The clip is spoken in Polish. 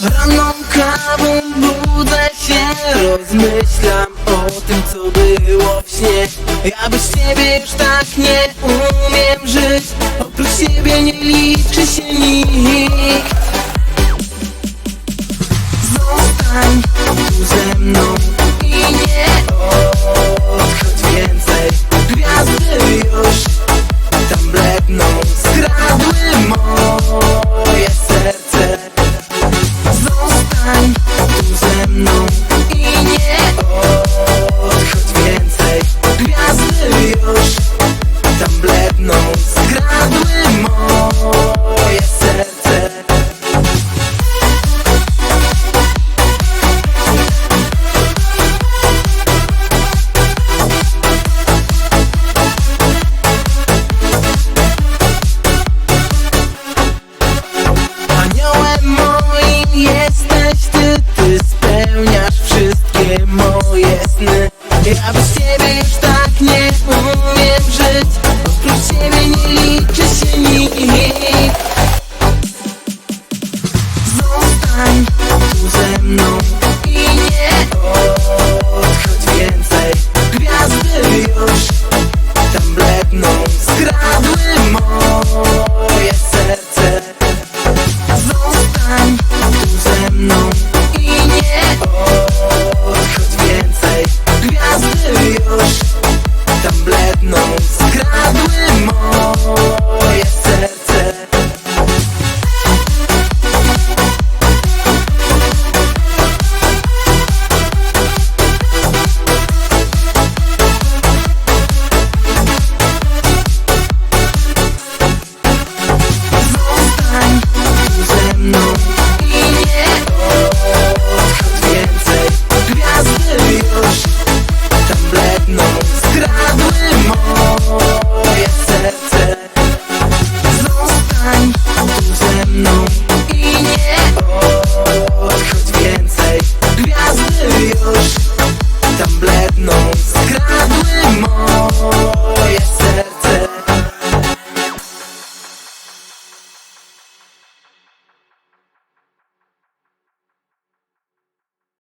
Ranną kawą budzę się. Rozmyślam o tym co było w śnie. Ja bez ciebie już tak nie umiem żyć. Oprócz ciebie nie liczy się nikt. Zostań tu ze mną i nie mną i nie odchodź więcej. Gwiazdy już tam bledną Skradły moje serce. Zostań